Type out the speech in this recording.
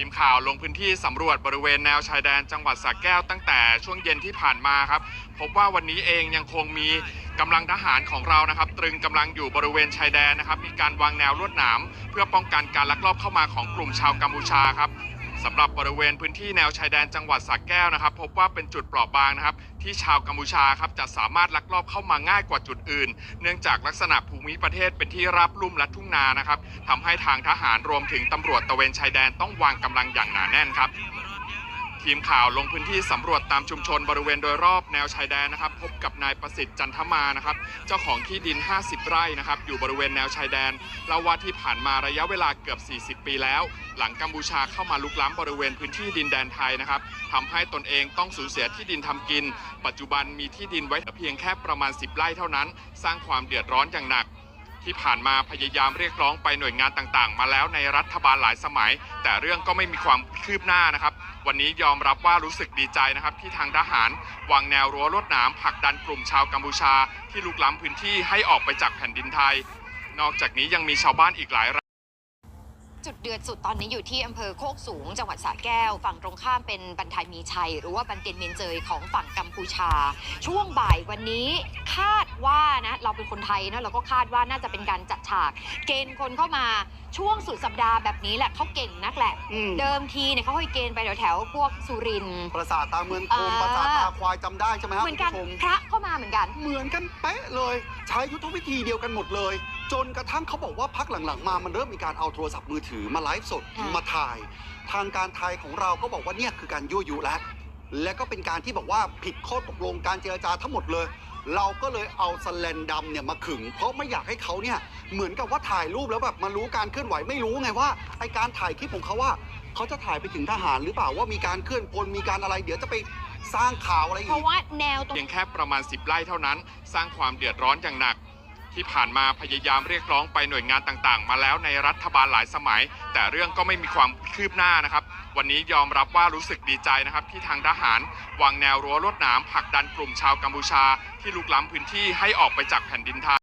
ทีมข่าวลงพื้นที่สำรวจบริเวณแนวชายแดนจังหวัดสระแก้วตั้งแต่ช่วงเย็นที่ผ่านมาครับ พบว่าวันนี้เองยังคงมีกำลังทหารของเรานะครับ ตรึงกำลังอยู่บริเวณชายแดนนะครับ มีการวางแนวลวดหนามเพื่อป้องกันการลักลอบเข้ามาของกลุ่มชาวกัมพูชาครับ สำหรับบริเวณพื้นที่แนวชายแดนจังหวัดสระแก้วนะครับ พบว่าเป็นจุดเปราะบางนะครับ ที่ชาวกัมพูชาครับจะสามารถลักลอบเข้ามาง่ายกว่าจุดอื่น เนื่องจากลักษณะภูมิประเทศเป็นที่ราบลุ่มและทุ่งนานะครับทำให้ทางทหารรวมถึงตำรวจตะเวนชายแดนต้องวางกำลังอย่างหนาแน่นครับ ทีมข่าวลงพื้นที่สำรวจตามชุมชนบริเวณโดยรอบแนวชายแดนนะครับ พบกับนายประสิทธิ์จันทมานะครับ เจ้าของที่ดิน 50 ไร่นะครับ อยู่บริเวณแนวชายแดนเล่าว่าที่ผ่านมาระยะเวลาเกือบ 40 ปีแล้ว หลังกัมพูชาเข้ามาลุกล้ำบริเวณพื้นที่ดินแดนไทยนะครับทำให้ตนเองต้องสูญเสียที่ดินทำกิน ปัจจุบันมีที่ดินไว้เพียงแค่ประมาณ 10 ไร่เท่านั้น สร้างความเดือดร้อนอย่างหนัก ที่ผ่านมาพยายามเรียกร้องไปหน่วยงานต่างๆ มาแล้วในรัฐบาลหลายสมัย แต่เรื่องก็ไม่มีความคืบหน้านะครับ วันนี้ยอมรับว่ารู้สึกดีใจนะครับ ที่ทางทหารวางแนวรั้วลวดหนามผลักดันกลุ่มชาวกัมพูชา ที่ลุกล้ำพื้นที่ให้ออกไปจากแผ่นดินไทย นอกจากนี้ยังมีชาวบ้านอีกหลายราย จุดเดือดสุดตอนนี้อยู่ที่อำเภอโคกสูง จังหวัดสระแก้ว ฝั่งตรงข้ามเป็นบันทายมีชัย หรือว่าบันเตียนเมียนเจยของฝั่งกัมพูชา ช่วงบ่ายวันนี้คาดว่านะเราเป็นคนไทยนะเราก็คาดว่าน่าจะเป็นการจัดฉาก เกณฑ์คนเข้ามาช่วงสุดสัปดาห์แบบนี้แหละเขาเก่งนักแหละอืมเดิมทีเนี่ยเขาให้เกณฑ์ไปแถวๆพวกสุรินทร์ประสาทตาเมืองคมอ่าประสาทตาควายจำได้ใช่ไหมครับเหมือนกันคุณผู้ชมพระเข้ามาเหมือนกัน เหมือนกันเป๊ะเลย ใช้ยุทธวิธีเดียวกันหมดเลย จนกระทั่งเขาบอกว่าพักหลังๆ มามันเริ่มมีการเอาโทรศัพท์มือถือมาไลฟ์สดค่ะ มาถ่าย ทางการไทยของเราก็บอกว่าเนี่ยคือการยั่วยุแล้วและก็เป็นการที่บอกว่าผิดข้อตกลงการเจรจาทั้งหมดเลย เราก็เลยเอาสแลนดำเนี่ยมาขึง เพราะไม่อยากให้เขาเนี่ยเหมือนกับว่าถ่ายรูปแล้วแบบมารู้การเคลื่อนไหวไม่รู้ไงว่าไอการถ่ายคลิปของเขาว่า เขาจะถ่ายไปถึงทหารหรือเปล่าว่ามีการเคลื่อนพลมีการอะไร เดี๋ยวจะไปสร้างข่าวอะไรอีกเพราะว่าแนวตรง เพียงแค่ประมาณ 10 ไร่เท่านั้น สร้างความเดือดร้อนอย่างหนัก ที่ผ่านมาพยายามเรียกร้องไปหน่วยงานต่างๆ มาแล้วในรัฐบาลหลายสมัย แต่เรื่องก็ไม่มีความคืบหน้านะครับ วันนี้ยอมรับว่ารู้สึกดีใจนะครับ ที่ทางทหารวางแนวรั้วลวดหนามผลักดันกลุ่มชาวกัมพูชา ที่ลุกล้ำพื้นที่ให้ออกไปจากแผ่นดินไทย